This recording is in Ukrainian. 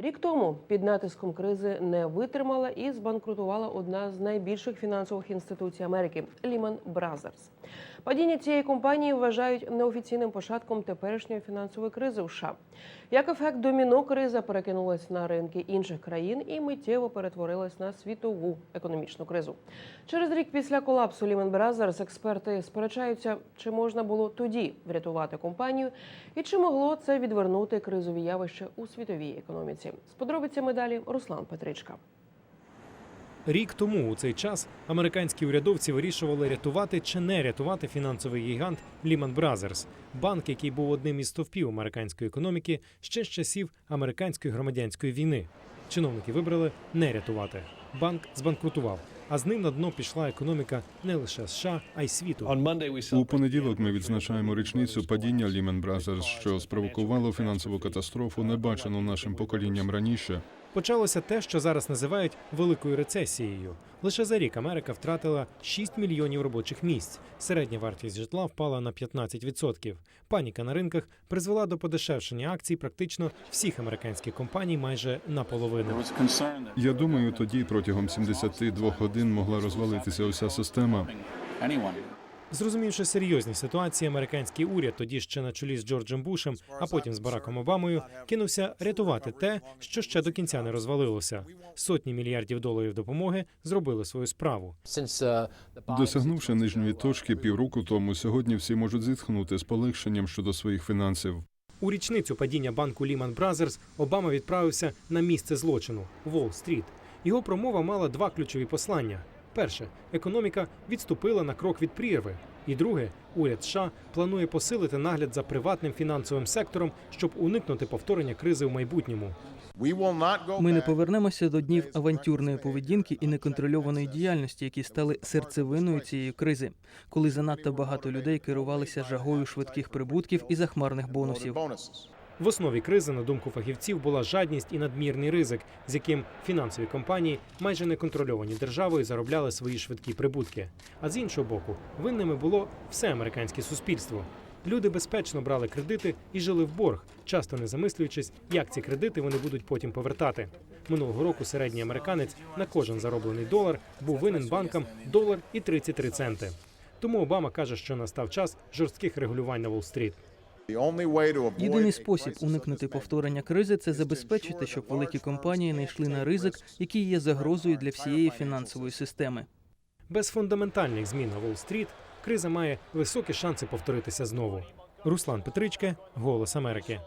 Рік тому під натиском кризи не витримала і збанкрутувала одна з найбільших фінансових інституцій Америки Lehman Brothers. Падіння цієї компанії вважають неофіційним початком теперішньої фінансової кризи в США. Як ефект доміно, криза перекинулась на ринки інших країн і миттєво перетворилась на світову економічну кризу. Через рік після колапсу Lehman Brothers експерти сперечаються, чи можна було тоді врятувати компанію, і чи могло це відвернути кризові явища у світовій економіці. З подробицями далі Руслан Петричка. Рік тому у цей час американські урядовці вирішували рятувати чи не рятувати фінансовий гігант Lehman Brothers, банк, який був одним із стовпів американської економіки ще з часів американської громадянської війни. Чиновники вибрали не рятувати. Банк збанкрутував, а з ним на дно пішла економіка не лише США, а й світу. У понеділок ми відзначаємо річницю падіння Lehman Brothers, що спровокувало фінансову катастрофу, не бачену нашим поколінням раніше. Почалося те, що зараз називають великою рецесією. Лише за рік Америка втратила 6 мільйонів робочих місць. Середня вартість житла впала на 15%. Паніка на ринках призвела до подешевшення акцій практично всіх американських компаній майже наполовину. Я думаю, тоді протягом 72 годин могла розвалитися уся система. Зрозумівши серйозні ситуації, американський уряд, тоді ще на чолі з Джорджем Бушем, а потім з Бараком Обамою, кинувся рятувати те, що ще до кінця не розвалилося. Сотні мільярдів доларів допомоги зробили свою справу. Досягнувши нижньої точки півроку тому, сьогодні всі можуть зітхнути з полегшенням щодо своїх фінансів. У річницю падіння банку Lehman Brothers Обама відправився на місце злочину Уолл-стріт. Його промова мала два ключові послання: перше, економіка відступила на крок від прірви. І друге, уряд США планує посилити нагляд за приватним фінансовим сектором, щоб уникнути повторення кризи в майбутньому. Ми не повернемося до днів авантюрної поведінки і неконтрольованої діяльності, які стали серцевиною цієї кризи, коли занадто багато людей керувалися жагою швидких прибутків і захмарних бонусів. В основі кризи, на думку фахівців, була жадність і надмірний ризик, з яким фінансові компанії, майже не контрольовані державою, заробляли свої швидкі прибутки. А з іншого боку, винними було все американське суспільство. Люди безпечно брали кредити і жили в борг, часто не замислюючись, як ці кредити вони будуть потім повертати. Минулого року середній американець на кожен зароблений долар був винен банкам долар і 33 центи. Тому Обама каже, що настав час жорстких регулювань на Уолл-стріт. Єдиний спосіб уникнути повторення кризи це забезпечити, щоб великі компанії не йшли на ризик, який є загрозою для всієї фінансової системи. Без фундаментальних змін на Уолл-стріт криза має високі шанси повторитися знову. Руслан Петричке, Голос Америки.